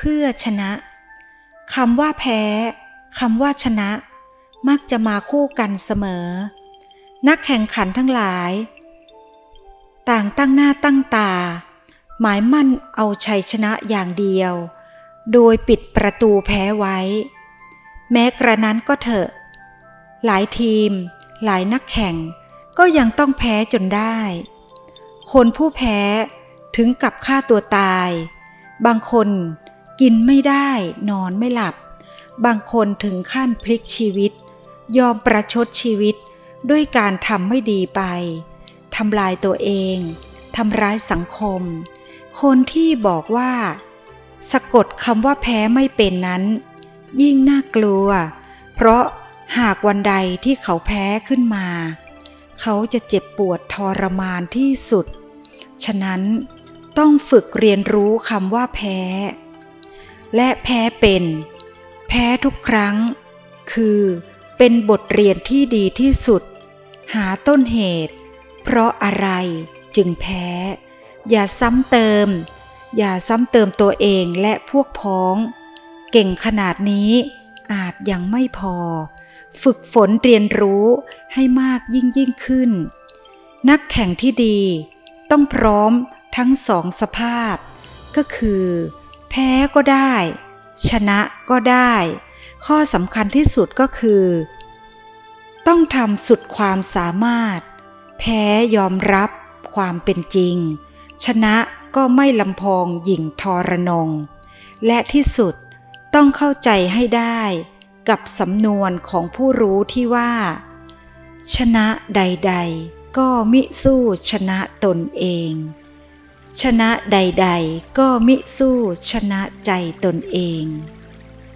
เพื่อชนะคำว่าแพ้คำว่าชนะ มักจะมาคู่กันเสมอ นักแข่งขันทั้งหลาย ต่างตั้งหน้าตั้งตา หมายมั่นเอาชัยชนะอย่างเดียว โดยปิดประตูแพ้ไว้ แม้กระนั้นก็เถอะ หลายทีม หลายนักแข่งก็ยังต้องแพ้จนได้ คนผู้แพ้ถึงกับฆ่าตัวตาย บางคน กินไม่ได้ นอนไม่หลับ บางคนถึงขั้นพลิกชีวิต ยอมประชดชีวิตด้วยการทำไม่ดีไปทำลายตัวเองทำร้ายสังคม คนที่บอกว่า สะกดคำว่าแพ้ไม่เป็นนั้น ยิ่งน่ากลัว เพราะหากวันใดที่เขาแพ้ขึ้นมา เขาจะเจ็บปวดทรมานที่สุด ฉะนั้นต้องฝึกเรียนรู้คำว่าแพ้ และแพ้เป็น แพ้ทุกครั้ง คือเป็นบทเรียนที่ดีที่สุด หาต้นเหตุ เพราะอะไรจึงแพ้ อย่าซ้ำเติม อย่าซ้ำเติมตัวเองและพวกพ้อง เก่งขนาดนี้อาจยังไม่พอ ฝึกฝนเรียนรู้ให้มากยิ่งยิ่งขึ้น นักแข่งที่ดี ต้องพร้อมทั้งสองสภาพ ก็คือ แพ้ก็ได้ ชนะก็ได้ ข้อสำคัญที่สุดก็คือ ต้องทำสุดความสามารถ แพ้ยอมรับความเป็นจริง ชนะก็ไม่ลำพองหยิ่งทรนง และที่สุดต้องเข้าใจให้ได้กับสำนวนของผู้รู้ที่ว่า ชนะใด ๆ ก็มิสู้ชนะตนเอง ชนะใดๆ ก็มิสู้ชนะใจตนเอง